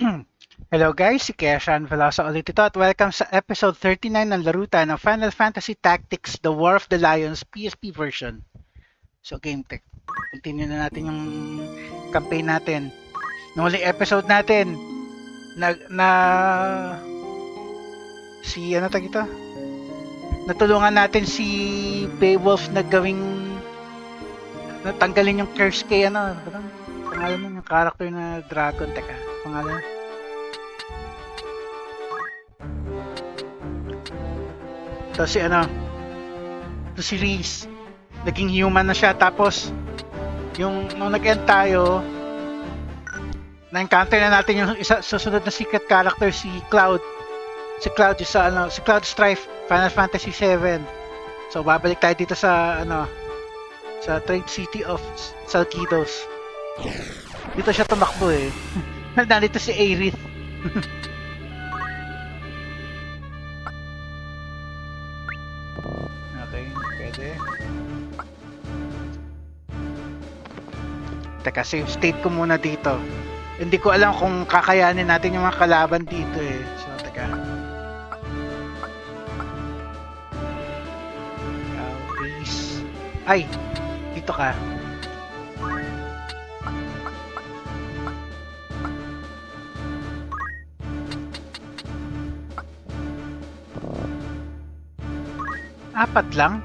Hello guys, si Keshan Veloso ulit ito at welcome sa episode 39 ng Laruta ng Final Fantasy Tactics The War of the Lions PSP version. So game tech, continue na natin yung campaign natin. Nung huling episode natin, na, na si ano tag ito? Natulungan natin si Beowulf na gawing natanggalin yung curse kay ano, ano pangalan yung character na dragon, teka, pangalan to si ano to si Reese. Naging human na siya. Tapos yung nung nag-end tayo na-encounter na natin yung isa susunod na secret character si Cloud. Si Cloud yung sa ano si Cloud Strife Final Fantasy 7 so babalik tayo dito sa ano sa Trade City of Salkidos. Dito siya tumakbo eh. Nandito si Aerith Teka, save state ko muna dito. Hindi ko alam kung kakayanin natin yung mga kalaban dito eh. So, teka. Please. Ay! Dito ka. Apat lang?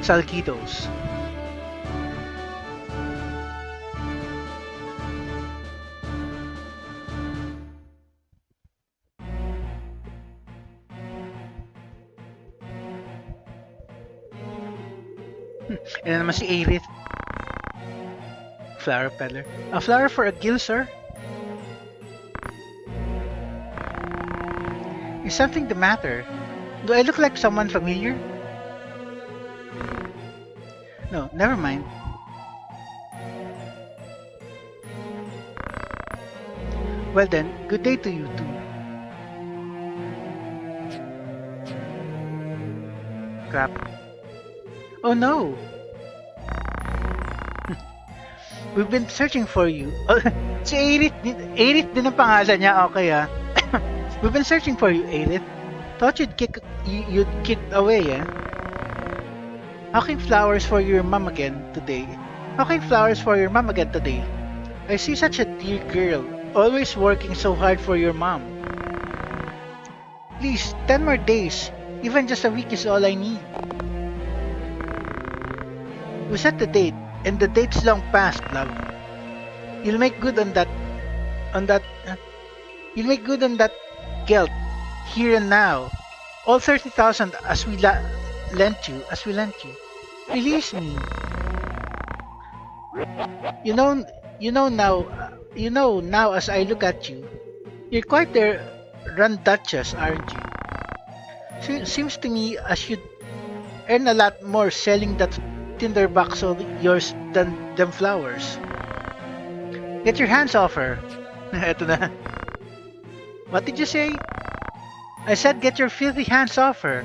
Salkitos. Hmm. Yan naman si Aerith. Flower peddler. A flower for a gill, sir? Is something the matter? Do I look like someone familiar? No, never mind. Well then, good day to you too. Crap. Oh no! We've been searching for you. Oh, si Aerith, Aerith din ang pangalan niya. Okay ah. We've been searching for you, Aerith. Thought you'd kick you, you'd kicked away, eh? Hawking flowers for your mom again today. Hawking flowers for your mom again today. I see such a dear girl, always working so hard for your mom. Please, 10 more days. Even just a week is all I need. We set the date, and the date's long past, love. You'll make good on that, on that, uh, you'll make good on that guilt, here and now. All 30,000 as we la- lent you, as we lent you. Release me. You know, you know now, you know now as I look at you, you're quite the run duchess, aren't you? Se- seems to me as you'd earn a lot more selling that tinderbox of yours than them flowers. Get your hands off her. Eto na. What did you say? I said get your filthy hands off her.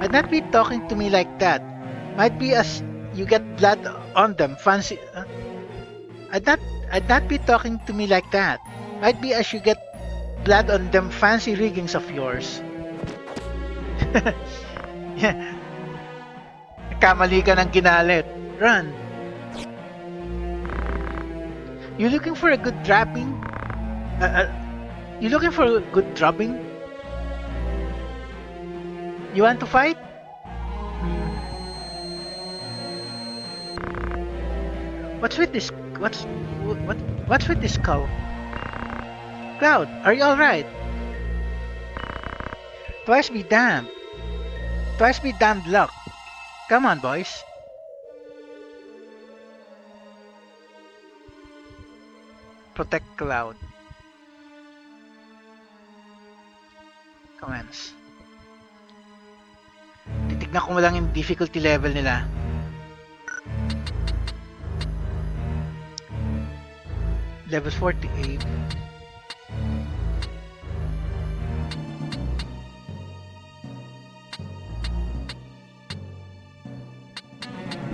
I'd not be talking to me like that. Might be as you get blood on them. Fancy. Uh, I'd not. I'd not be talking to me like that. Might be as you get blood on them fancy riggings of yours. Kamali ka ng ginalit. Run. You looking for a good dropping? Uh, uh, you looking for a good dropping? You want to fight? Hmm. What's with this? What's what? What's with this skull? Cloud, are you all right? Twice be damned. Twice be damned luck. Come on, boys. Protect Cloud. Commence. Titignan ko lang yung difficulty level nila. Level 48.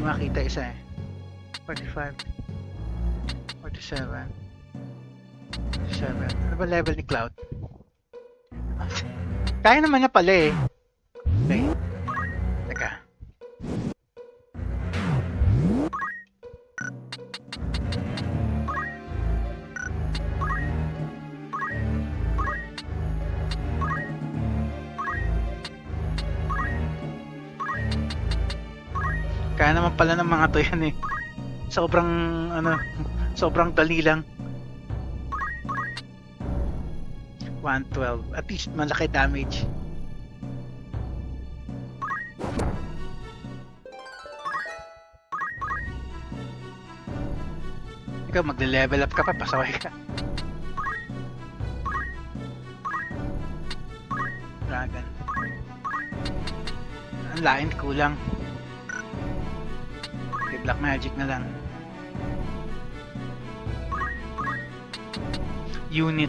makita isa eh. 45. 47. 47. Ano ba level ni Cloud? Kaya naman niya pala eh. Kaya naman pala ng mga to yan eh. Sobrang ano, sobrang dali lang. 112. At least malaki damage. Ikaw magle-level up ka pa, pasaway ka. Dragon. Ang lain, kulang. Black magic na lang. Unit.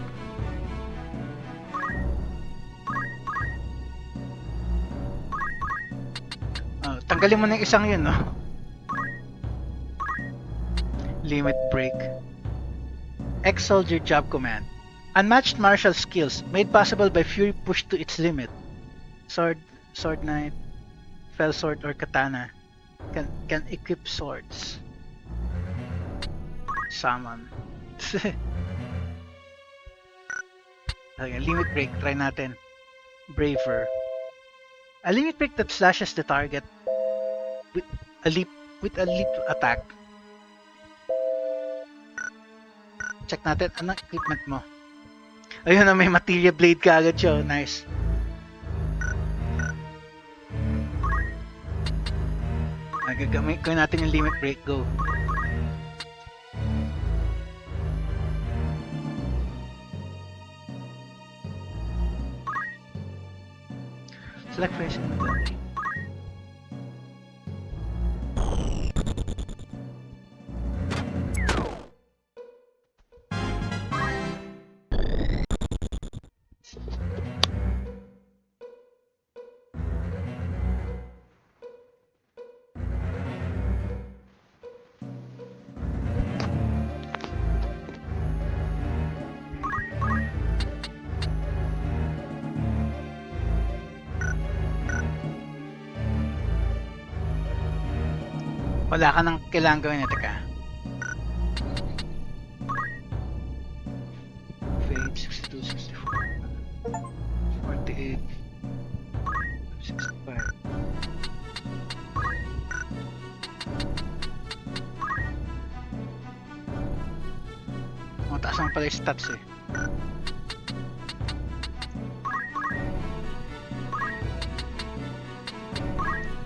Oh, tanggalin mo na isang yun, no? Limit break. Ex-soldier job command. Unmatched martial skills made possible by Fury push to its limit. Sword, sword knight, fell sword or katana can can equip swords. Summon. okay, limit break, try natin. Braver. A limit break that slashes the target with a leap with a leap attack. Check natin anong equipment mo. Ayun na may materia blade ka agad siya. Nice. Nagagamit ko natin yung limit break go. Select face inventory. Wala ka nang kailangan gawin ito ka. Fade 62, 64, 48, 65. Mataas naman pala yung stats eh.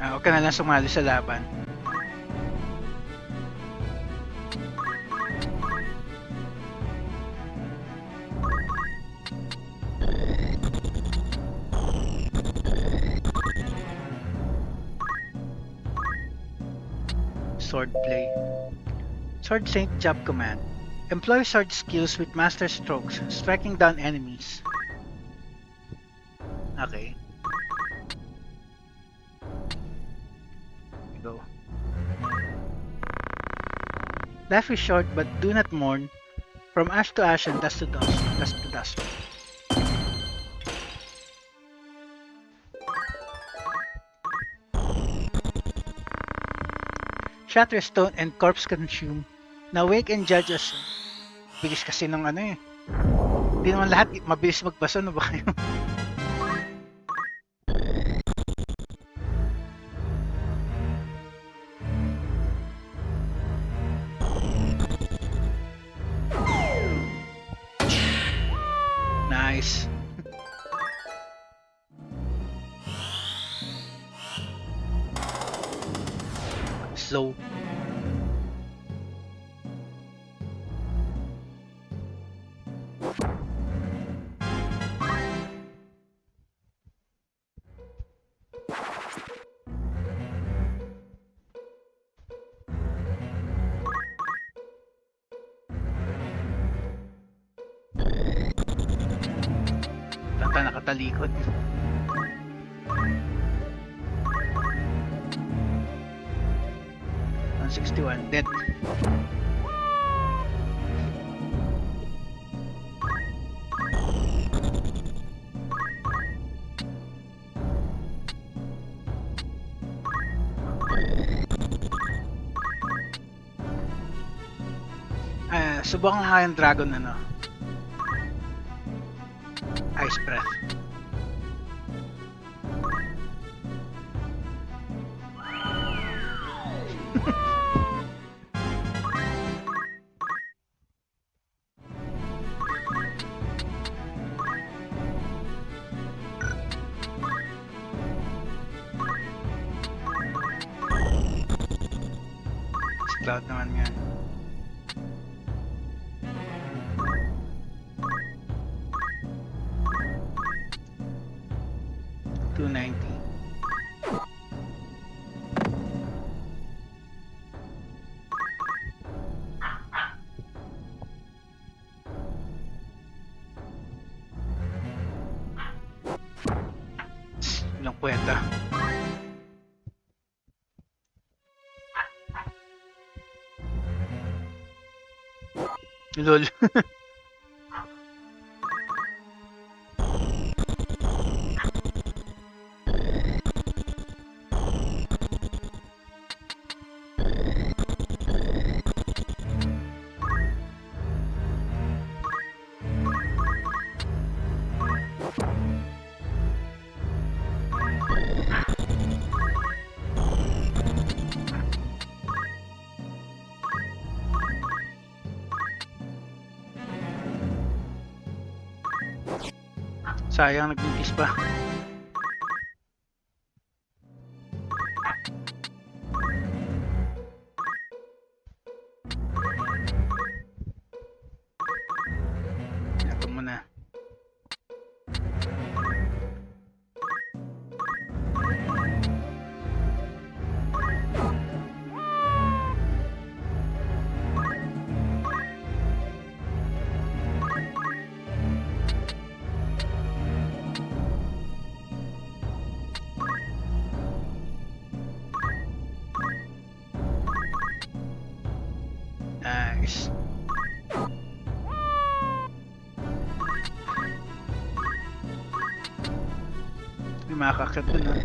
Ah, huwag ka na lang sumali sa laban. Sword Saint Job Command. Employ sword skills with master strokes, striking down enemies. Okay. Go. Life is short, but do not mourn. From ash to ash and dust to dust, dust to dust. Shatterstone and Corpse Consume. Na wake and judge us. Bilis kasi ng ano eh. Hindi naman lahat mabilis magbasa, no ba kayo? Tata nakatalikod. 61. Dead. Ah, subukan nga yung dragon ano. Ice breath. Cloud naman nga. episódio. Sayang nagbuntis pa. May makakit dun ah.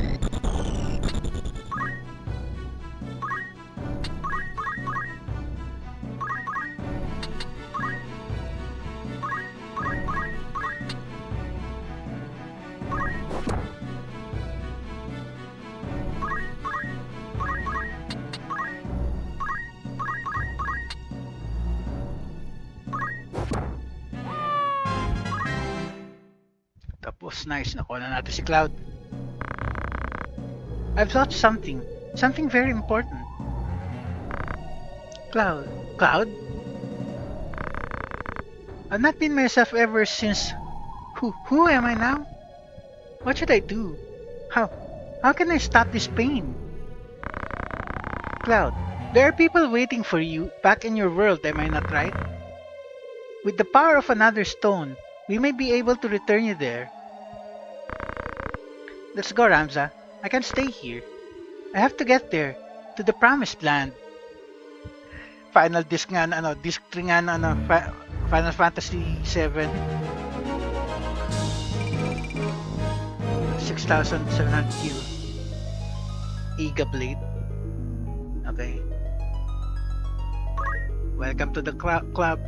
Tapos nice, nakuha na natin si Cloud. I've thought something. Something very important. Cloud. Cloud? I've not been myself ever since... Who, who am I now? What should I do? How, how can I stop this pain? Cloud, there are people waiting for you back in your world, am I not right? With the power of another stone, we may be able to return you there. Let's go, Ramza. I can't stay here. I have to get there, to the promised land. Final disc nga ano, disc 3 nga ano, Final Fantasy 7. 6,700 kilo. Iga Blade. Okay. Welcome to the cl- club.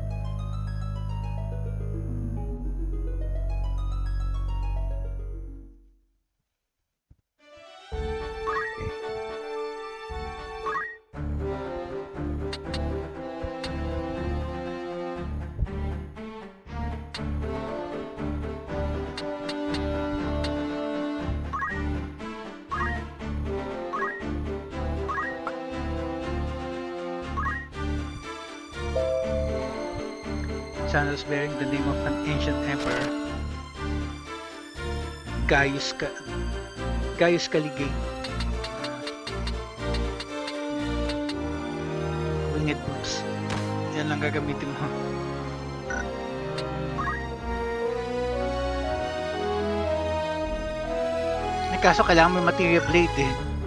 Sandals bearing the name of an ancient emperor. Gaius Ka Gaius Caligay. Winged boots. Yan lang gagamitin mo. May kaso kailangan may material blade eh.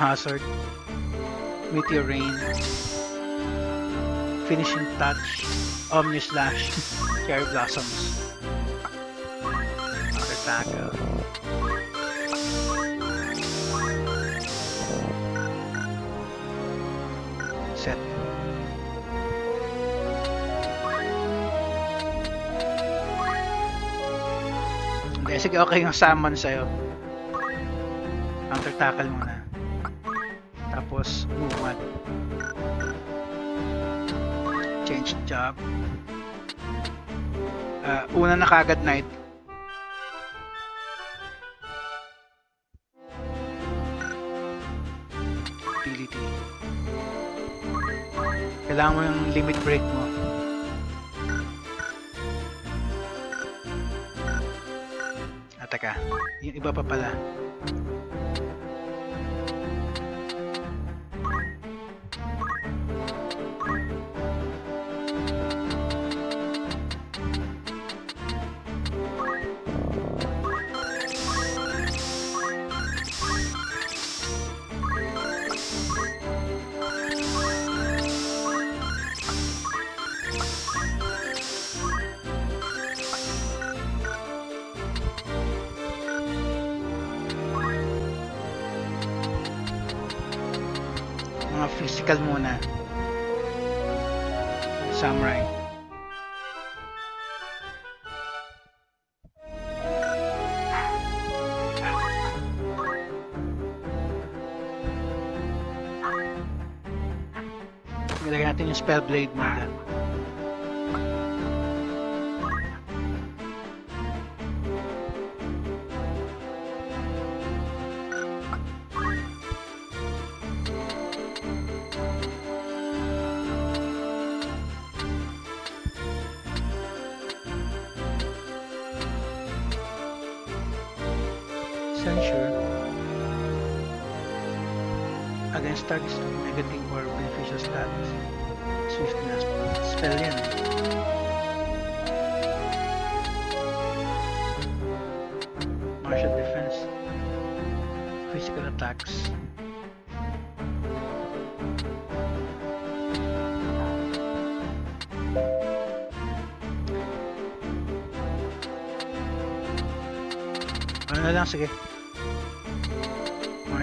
Hazard, Meteor Rain, Finishing Touch, Omni Slash, Cherry Blossoms, Counter Tackle, Set. Hindi, sige, okay yung summon sa'yo. Counter tackle muna. Tapos, on. Change job. Ah, una na kagad night. Ability. Kailangan mo yung limit break mo. Ah, teka. Yung iba pa pala. Physical muna. Samurai. Ilagay natin yung spell blade mo Censure. Against with negative or beneficial status. Swiftness. Spell yan. Martial defense. Physical attacks. Ano na lang, sige.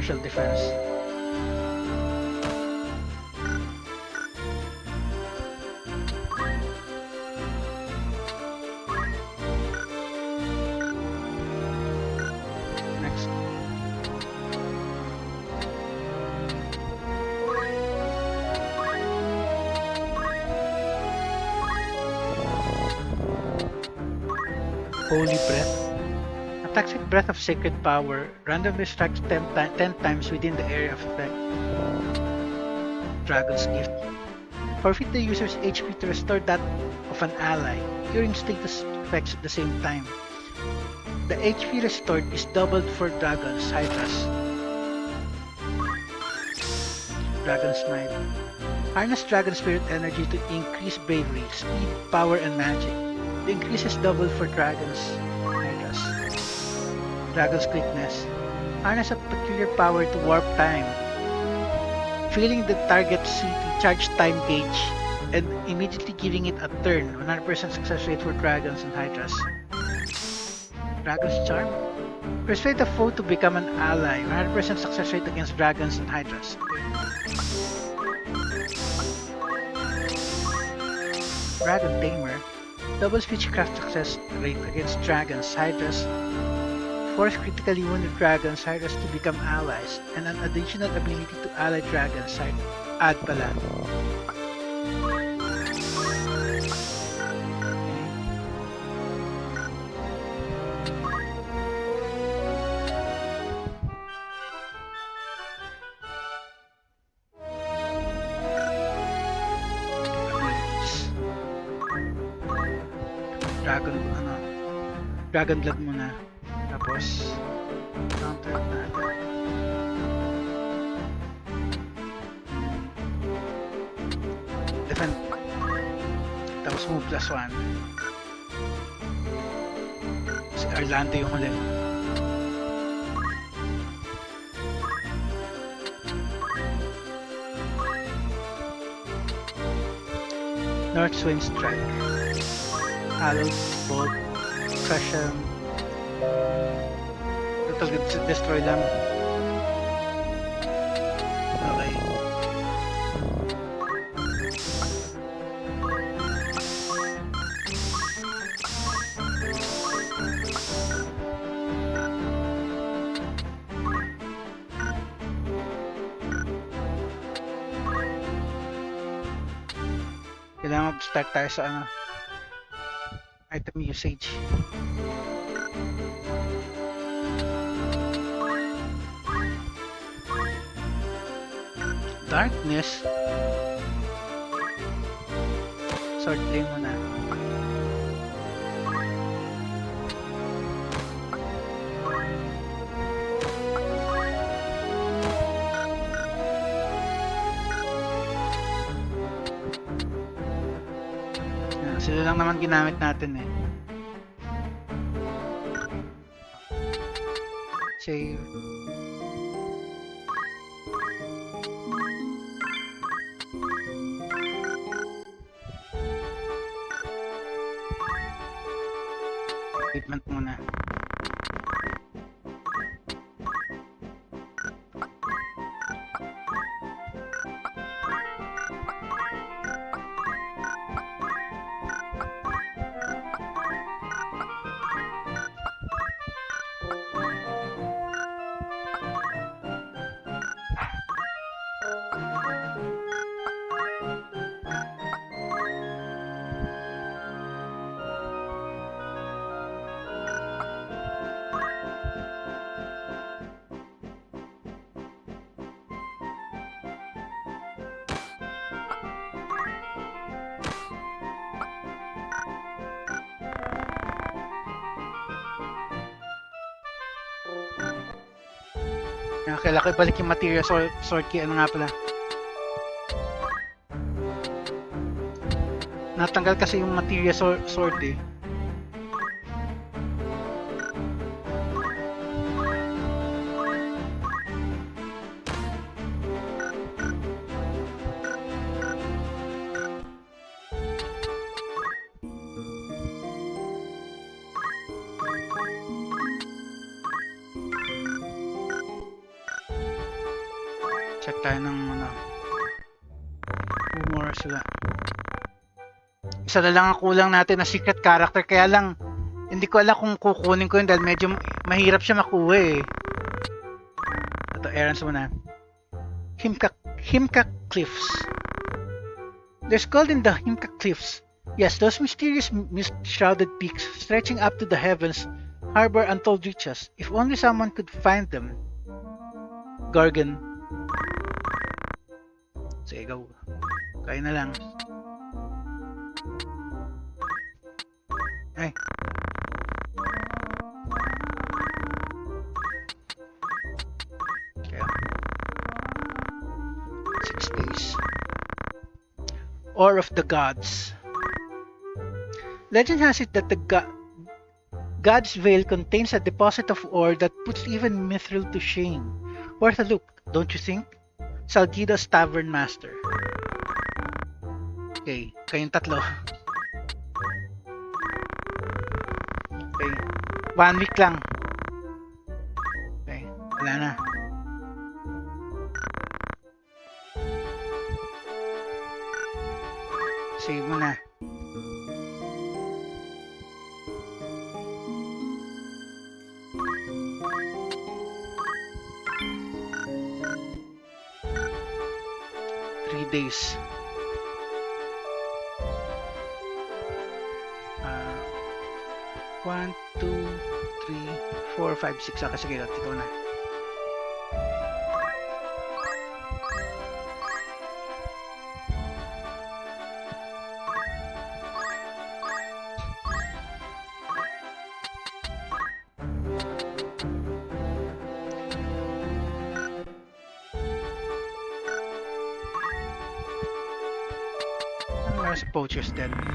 Martial defense. Next. Holy Breath. With Breath of Sacred Power randomly strikes 10, ti- 10 times within the area of effect. Dragon's Gift. Forfeit the user's HP to restore that of an ally, curing status effects at the same time. The HP restored is doubled for dragons, Hydras. Dragon's Knight. Harness Dragon Spirit energy to increase bravery, speed, power, and magic. The increase is doubled for dragons. Dragon's Quickness. Harness a peculiar power to warp time. Filling the target city charge time gauge and immediately giving it a turn. 100% success rate for dragons and hydras. Dragon's Charm. Persuade a foe to become an ally. 100% success rate against dragons and hydras. Dragon Tamer. Double speechcraft success rate against dragons, and hydras, force critically wounded dragons, hydras to become allies, and an additional ability to ally dragons, hyd- add pala. Dragon, ano, Dragon Blood muna not contact natin. Defend. Move plus 1. Si Arlante yung huli. North Swing Strike. Hallowed Bolt Crush Total des- destroy lang. Okay. Kailangan mag-start tayo sa ano, item usage. Darkness. Sword flame muna. Sila lang naman ginamit natin eh. Save. Equipment muna. Yan, kailangan ko ibalik yung material sort, sort key. Ano nga pala? Natanggal kasi yung material sort, sort eh. Isa na lang ang kulang natin na secret character. Kaya lang, hindi ko alam kung kukunin ko yun dahil medyo mahirap siya makuha eh. Ito, errands muna. Himka, Himka Cliffs. There's gold in the Himka Cliffs. Yes, those mysterious mist-shrouded peaks stretching up to the heavens harbor untold riches. If only someone could find them. Gorgon. Sige, go. Kaya na lang. Ay. Kaya. Six days. Ore of the Gods. Legend has it that the go- God's Veil contains a deposit of ore that puts even Mithril to shame. Worth a look, don't you think? Salgido's Tavern Master. Okay, kayong tatlo. One week lang. Okay, wala na. Save mo na. Days. 4, 5, 6. Ah, sige, ah, ikaw na. Meron si Poacher's Dead.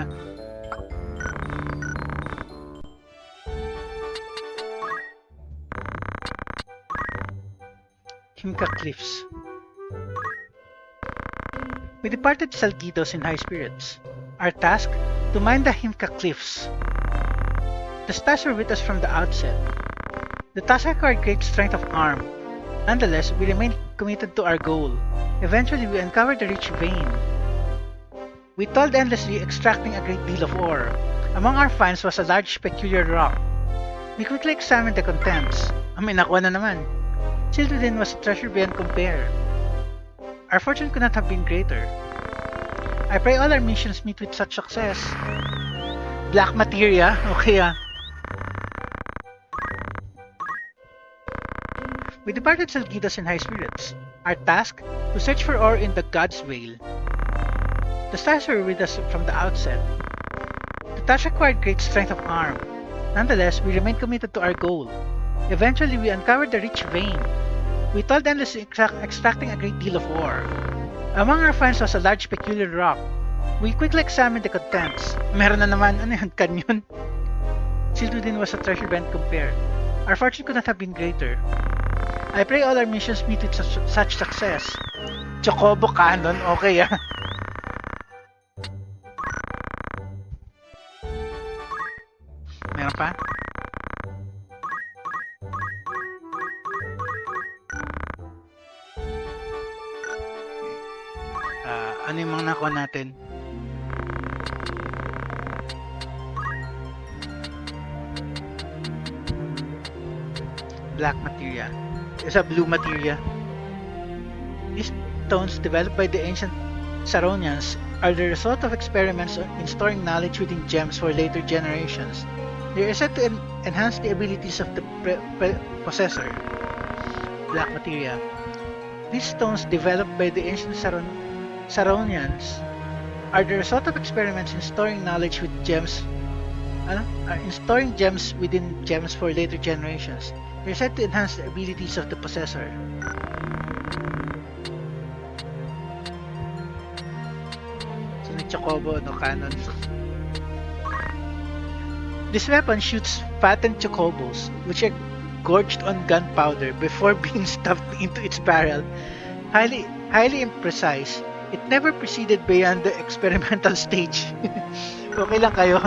นะ Himka Cliffs. We departed Salgidos in high spirits. Our task? To mine the Himka Cliffs. The Stars were with us from the outset. The task required great strength of arm. Nonetheless, we remained committed to our goal. Eventually, we uncovered a rich vein we toiled endlessly, extracting a great deal of ore. Among our finds was a large peculiar rock. We quickly examined the contents. Ah, may nakuha na naman. Within was a treasure beyond compare. Our fortune could not have been greater. I pray all our missions meet with such success. Black materia? Okay ah. We departed Salgidas in high spirits. Our task? To search for ore in the God's Vale. The stars were with us from the outset. The task required great strength of arm. Nonetheless, we remained committed to our goal. Eventually, we uncovered the rich vein. We toiled endlessly extract- extracting a great deal of ore. Among our finds was a large peculiar rock. We quickly examined the contents. Meron na naman, ano yan, canyon? Within was a treasure beyond compare. Our fortune could not have been greater. I pray all our missions meet with such, such success. Chocobo Cannon, okay ah. Pa? Ah, ano yung mga nakuha natin? Black materia. Is a blue materia. These stones developed by the ancient Saronians are the result of experiments in storing knowledge within gems for later generations. They are said to en- enhance the abilities of the possessor. Black materia. These stones developed by the ancient Saron- Saronians are the result of experiments in storing knowledge with gems? Uh, in storing gems within gems for later generations. They're said to enhance the abilities of the possessor. So, Chocobo, no cannon. This weapon shoots fattened chocobos, which are gorged on gunpowder before being stuffed into its barrel. Highly, highly imprecise, it never proceeded beyond the experimental stage. okay lang kayo?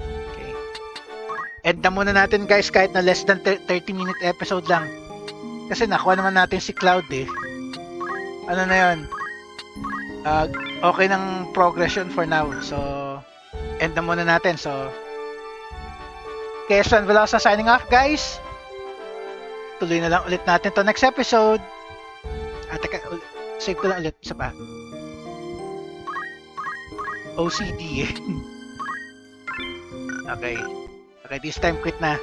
Okay. End na muna natin guys kahit na less than 30 minute episode lang. Kasi nakuha naman natin si Cloud eh. Ano na yun? Ah, okay ng progression for now. So, end na muna natin. So, Swan Velosa signing off guys. Tuloy na lang ulit natin to next episode. At teka, ul- save ko lang ulit. Isa pa. OCD eh. okay. Okay, this time quit na.